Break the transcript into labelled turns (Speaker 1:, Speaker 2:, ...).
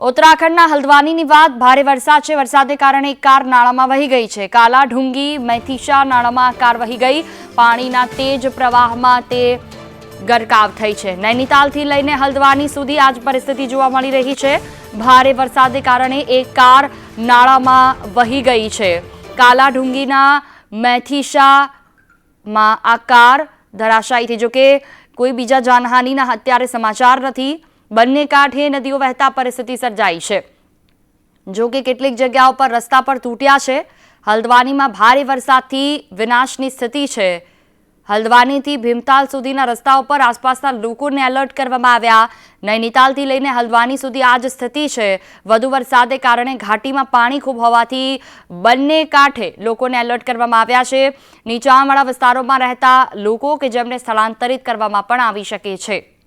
Speaker 1: ઉત્તરાખંડના હલ્દવાનીની વાત, ભારે વરસાદ છે. વરસાદને કારણે એક કાર નાળામાં વહી ગઈ છે. કાલા ઢુંગી, મેથીશા નાળામાં કાર વહી ગઈ. પાણીના તેજ પ્રવાહમાં તે ગરકાવ થઈ છે. નૈનીતાલથી લઈને હલ્દવાની સુધી આજ પરિસ્થિતિ જોવા મળી રહી છે. ભારે વરસાદને કારણે એક કાર નાળામાં વહી ગઈ છે. કાલા ઢુંગીના મેથીશામાં આ કાર ધરાશાયી થઈ. જોકે કોઈ બીજા જાનહાનિના અત્યારે સમાચાર નથી. બંને કાંઠે નદીઓ વહેતા પરિસ્થિતિ સર્જાઈ છે. જો કે કેટલીક જગ્યાઓ પર રસ્તા પર તૂટ્યા છે. હલ્દવાનીમાં ભારે વરસાદથી વિનાશની સ્થિતિ છે. હલ્દવાનીથી ભીમતાલ સુધીના રસ્તાઓ પર આસપાસના લોકોને એલર્ટ કરવામાં આવ્યા. નૈનીતાલથી લઈને હલ્દવાની સુધી આ જ સ્થિતિ છે. વધુ વરસાદને કારણે ઘાટીમાં પાણી ખૂબ હોવાથી બંને કાંઠે લોકોને એલર્ટ કરવામાં આવ્યા છે. નીચાણવાળા વિસ્તારોમાં રહેતા લોકો કે જેમને સ્થળાંતરિત કરવામાં પણ આવી શકે છે.